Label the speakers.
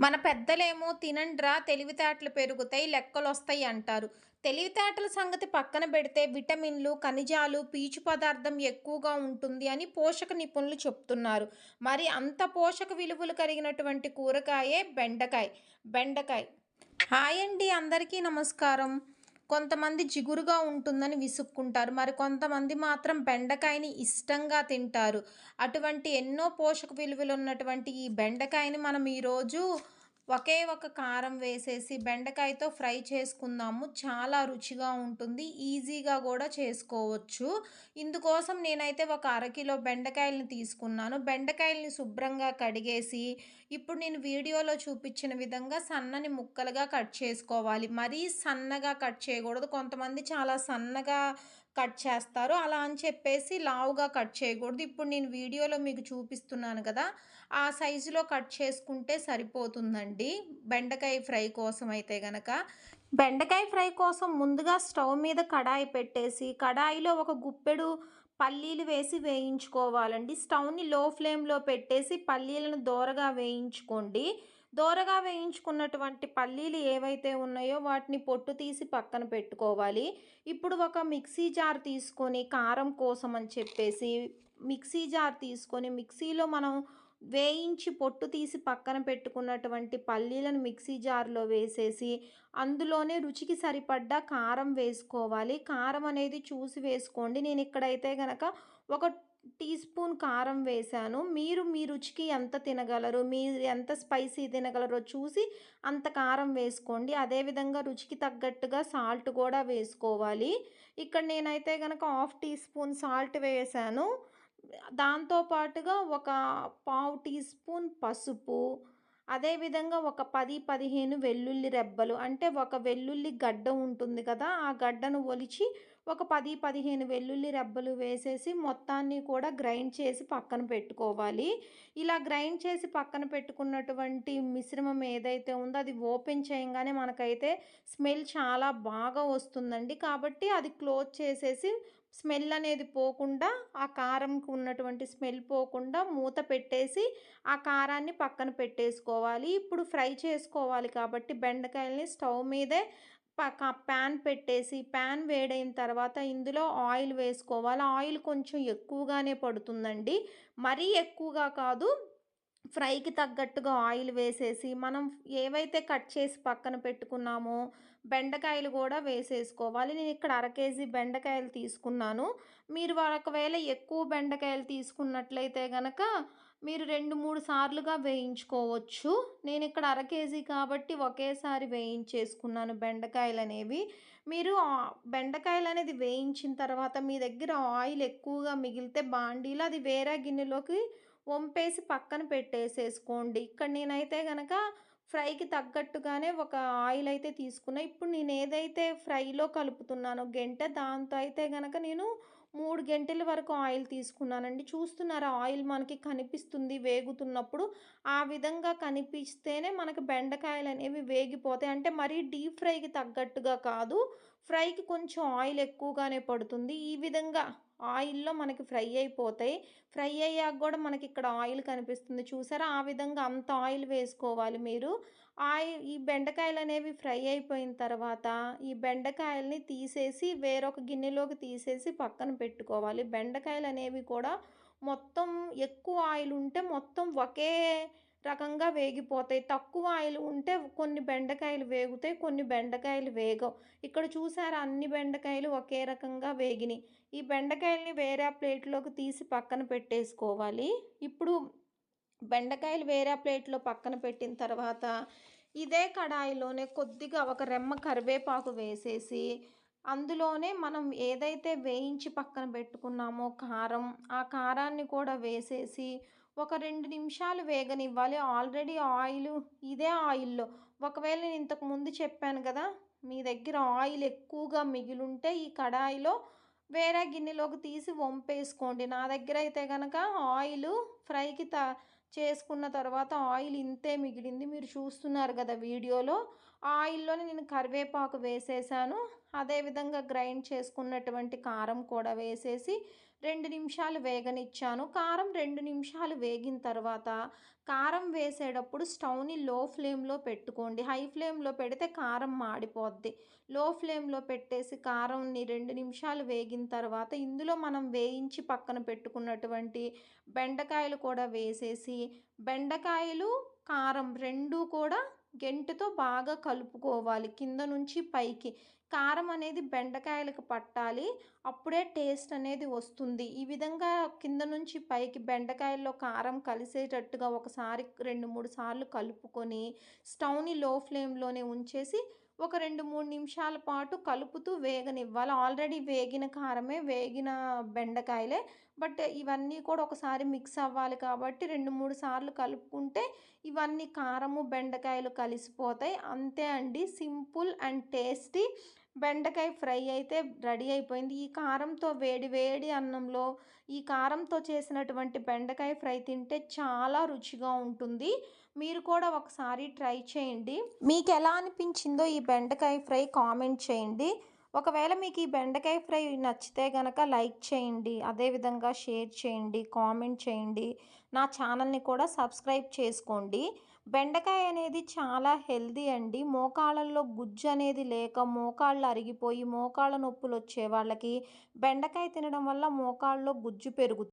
Speaker 1: మన పెద్దలేమో తినండ్రా తెలివితేటలు పెరుగుతాయి లెక్కలొస్తాయి అంటారు. తెలివితేటల సంగతి పక్కన పెడితే విటమిన్లు ఖనిజాలు పీచు పదార్థం ఎక్కువగా ఉంటుంది అని పోషక నిపుణులు చెప్తున్నారు. మరి అంత పోషక విలువలు కలిగినటువంటి కూరగాయే బెండకాయ. బెండకాయ. హాయ్ అండి అందరికీ నమస్కారం. కొంతమంది జిగురుగా ఉంటుందని విసుక్కుంటారు. మరి కొంతమంది మాత్రం బెండకాయని ఇష్టంగా తింటారు. అటువంటి ఎన్నో పోషక విలువలు ఉన్నటువంటి ఈ బెండకాయని మనం ఈరోజు ఒకే ఒక కారం వేసేసి బెండకాయతో ఫ్రై చేసుకుందాము. చాలా రుచిగా ఉంటుంది. ఈజీగా కూడా చేసుకోవచ్చు. ఇందుకోసం నేనైతే ఒక అరకిలో బెండకాయలను తీసుకున్నాను. బెండకాయలని శుభ్రంగా కడిగేసి ఇప్పుడు నేను వీడియోలో చూపించిన విధంగా సన్నని ముక్కలుగా కట్ చేసుకోవాలి. మరీ సన్నగా కట్ చేయకూడదు. కొంతమంది చాలా సన్నగా కట్ చేస్తారు. అలా అని చెప్పేసి లావుగా కట్ చేయకూడదు. ఇప్పుడు నేను వీడియోలో మీకు చూపిస్తున్నాను కదా ఆ సైజులో కట్ చేసుకుంటే సరిపోతుందండి. బెండకాయ ఫ్రై కోసం అయితే గనక. బెండకాయ ఫ్రై కోసం ముందుగా స్టవ్ మీద కడాయి పెట్టేసి కడాయిలో ఒక గుప్పెడు పల్లీలు వేసి వేయించుకోవాలండి. స్టవ్ని లో ఫ్లేమ్లో పెట్టేసి పల్లీలను దోరగా వేయించుకోండి. దోరగా వేయించుకున్నటువంటి పల్లీలు ఏవైతే ఉన్నాయో వాటిని పొట్టు తీసి పక్కన పెట్టుకోవాలి. ఇప్పుడు ఒక మిక్సీ జార్ తీసుకొని కారం కోసం అని చెప్పేసి మిక్సీ జార్ తీసుకొని మిక్సీలో మనం వేయించి పొట్టు తీసి పక్కన పెట్టుకున్నటువంటి పల్లీలను మిక్సీ జార్లో వేసేసి అందులోనే రుచికి సరిపడ్డ కారం వేసుకోవాలి. కారం అనేది చూసి వేసుకోండి. నేను ఇక్కడైతే కనుక ఒక టీ స్పూన్ కారం వేశాను. మీరు మీ రుచికి ఎంత తినగలరు మీరు ఎంత స్పైసీ తినగలరో చూసి అంత కారం వేసుకోండి. అదేవిధంగా రుచికి తగ్గట్టుగా సాల్ట్ కూడా వేసుకోవాలి. ఇక్కడ నేనైతే కనుక హాఫ్ టీ స్పూన్ సాల్ట్ వేసాను దాంతోపాటుగా ఒక పావు టీ స్పూన్ పసుపు అదేవిధంగా ఒక పది పదిహేను వెల్లుల్లి రెబ్బలు. అంటే ఒక వెల్లుల్లి గడ్డ ఉంటుంది కదా ఆ గడ్డను ఒలిచి ఒక పది పదిహేను వెల్లుల్లి రెబ్బలు వేసేసి మొత్తాన్ని కూడా గ్రైండ్ చేసి పక్కన పెట్టుకోవాలి. ఇలా గ్రైండ్ చేసి పక్కన పెట్టుకున్నటువంటి మిశ్రమం ఏదైతే ఉందో అది ఓపెన్ చేయగానే మనకైతే స్మెల్ చాలా బాగా వస్తుందండి. కాబట్టి అది క్లోజ్ చేసేసి స్మెల్ అనేది పోకుండా ఆ కారంకి ఉన్నటువంటి స్మెల్ పోకుండా మూత పెట్టేసి ఆ కారాన్ని పక్కన పెట్టేసుకోవాలి. ఇప్పుడు ఫ్రై చేసుకోవాలి కాబట్టి బెండకాయల్ని స్టవ్ మీదే పక్క ప్యాన్ పెట్టేసి ప్యాన్ వేడైన తర్వాత ఇందులో ఆయిల్ వేసుకోవాలి. ఆయిల్ కొంచెం ఎక్కువగానే పడుతుందండి. మరీ ఎక్కువగా కాదు ఫ్రైకి తగ్గట్టుగా ఆయిల్ వేసేసి మనం ఏవైతే కట్ చేసి పక్కన పెట్టుకున్నామో బెండకాయలు కూడా వేసేసుకోవాలి. నేను ఇక్కడ అర కేజీ బెండకాయలు తీసుకున్నాను. మీరు ఒకవేళ ఎక్కువ బెండకాయలు తీసుకున్నట్లయితే కనుక మీరు రెండు మూడు సార్లుగా వేయించుకోవచ్చు. నేను ఇక్కడ అర కేజీ కాబట్టి ఒకేసారి వేయించేసుకున్నాను బెండకాయలు అనేవి. మీరు బెండకాయలు అనేది వేయించిన తర్వాత మీ దగ్గర ఆయిల్ ఎక్కువగా మిగిలితే బాండీలో అది వేరే గిన్నెలోకి వంపేసి పక్కన పెట్టేసేసుకోండి. ఇక్కడ నేనైతే కనుక ఫ్రైకి తగ్గట్టుగానే ఒక ఆయిల్ అయితే తీసుకున్నా. ఇప్పుడు నేను ఏదైతే ఫ్రైలో కలుపుతున్నానో గంట దాంతో అయితే కనుక నేను మూడు గంటల వరకు ఆయిల్ తీసుకున్నానండి. చూస్తున్నారా ఆయిల్ మనకి కనిపిస్తుంది వేగుతున్నప్పుడు. ఆ విధంగా కనిపిస్తేనే మనకి బెండకాయలు అనేవి వేగిపోతాయి. అంటే మరీ డీప్ ఫ్రైకి తగ్గట్టుగా కాదు. ఫ్రైకి కొంచెం ఆయిల్ ఎక్కువగానే పడుతుంది. ఈ విధంగా ఆయిల్లో మనకి ఫ్రై అయిపోతాయి. ఫ్రై అయ్యాక కూడా మనకి ఇక్కడ ఆయిల్ కనిపిస్తుంది. చూసారా? ఆ విధంగా అంత ఆయిల్ వేసుకోవాలి మీరు. ఆయిల్ ఈ బెండకాయలు అనేవి ఫ్రై అయిపోయిన తర్వాత ఈ బెండకాయలని తీసేసి వేరొక గిన్నెలోకి తీసేసి పక్కన పెట్టుకోవాలి. బెండకాయలు అనేవి కూడా మొత్తం ఎక్కువ ఆయిల్ ఉంటే మొత్తం ఒకే రకంగా వేగిపోతాయి. తక్కువ ఆయిల్ ఉంటే కొన్ని బెండకాయలు వేగుతాయి కొన్ని బెండకాయలు వేగవు. ఇక్కడ చూసారా అన్ని బెండకాయలు ఒకే రకంగా వేగినాయి. ఈ బెండకాయలని వేరే ప్లేట్లోకి తీసి పక్కన పెట్టేసుకోవాలి. ఇప్పుడు బెండకాయలు వేరే ప్లేట్లో పక్కన పెట్టిన తర్వాత ఇదే కడాయిలోనే కొద్దిగా ఒక రెమ్మ కరివేపాకు వేసేసి అందులోనే మనం ఏదైతే వేయించి పక్కన పెట్టుకున్నామో కారం ఆ కారాన్ని కూడా వేసేసి ఒక రెండు నిమిషాలు వేగనివ్వాలి. ఆల్రెడీ ఆయిల్ ఇదే ఆయిల్లో. ఒకవేళ నేను ఇంతకు ముందు చెప్పాను కదా మీ దగ్గర ఆయిల్ ఎక్కువగా మిగిలుంటే ఈ కడాయిలో వేరే గిన్నెలోకి తీసి వంపేసుకోండి. నా దగ్గర అయితే కనుక ఆయిల్ ఫ్రైకి త చేసుకున్న తర్వాత ఆయిల్ ఇంతే మిగిలింది. మీరు చూస్తున్నారు కదా వీడియోలో. ఆయిల్లోనే నేను కరివేపాకు వేసేసాను. అదేవిధంగా గ్రైండ్ చేసుకున్నటువంటి కారం కూడా వేసేసి రెండు నిమిషాలు వేగనిచ్చాను. కారం రెండు నిమిషాలు వేగిన తర్వాత కారం వేసేటప్పుడు స్టవ్ని లో ఫ్లేమ్లో పెట్టుకోండి. హై ఫ్లేమ్లో పెడితే కారం మాడిపోద్ది. లో ఫ్లేమ్లో పెట్టేసి కారంని రెండు నిమిషాలు వేగిన తర్వాత ఇందులో మనం వేయించి పక్కన పెట్టుకున్నటువంటి బెండకాయలు కూడా వేసేసి బెండకాయలు కారం రెండు కూడా గెంటుతో బాగా కలుపుకోవాలి. కింద నుంచి పైకి. కారం అనేది బెండకాయలకు పట్టాలి. అప్పుడే టేస్ట్ అనేది వస్తుంది. ఈ విధంగా కింద నుంచి పైకి బెండకాయల్లో కారం కలిసేటట్టుగా ఒకసారి రెండు మూడు సార్లు కలుపుకొని స్టవ్ని లో ఫ్లేమ్లోనే ఉంచేసి ఒక రెండు మూడు నిమిషాల పాటు కలుపుతూ వేగనివ్వాలి. ఆల్రెడీ వేగిన కారమే వేగిన బెండకాయలే. బట్ ఇవన్నీ కూడా ఒకసారి మిక్స్ అవ్వాలి కాబట్టి రెండు మూడు సార్లు కలుపుకుంటే ఇవన్నీ కారము బెండకాయలు కలిసిపోతాయి. అంతే అండి. సింపుల్ అండ్ టేస్టీ బెండకాయ ఫ్రై అయితే రెడీ అయిపోయింది. ఈ కారంతో వేడి వేడి అన్నంలో ఈ కారంతో చేసినటువంటి బెండకాయ ఫ్రై తింటే చాలా రుచిగా ఉంటుంది. మీరు కూడా ఒకసారి ట్రై చేయండి. మీకు ఎలా అనిపించిందో ఈ బెండకాయ ఫ్రై కామెంట్ చేయండి. ఒకవేళ మీకు ఈ బెండకాయ ఫ్రై నచ్చితే కనుక లైక్ చేయండి. అదేవిధంగా షేర్ చేయండి కామెంట్ చేయండి. నా ఛానల్ని కూడా సబ్స్క్రైబ్ చేసుకోండి. బెండకాయ అనేది చాలా హెల్దీ అండి. మోకాళ్ళల్లో గుజ్జు అనేది లేక మోకాళ్ళు అరిగిపోయి మోకాళ్ళ నొప్పులు వచ్చే వాళ్ళకి బెండకాయ తినడం వల్ల మోకాళ్ళలో గుజ్జు పెరుగుతుంది.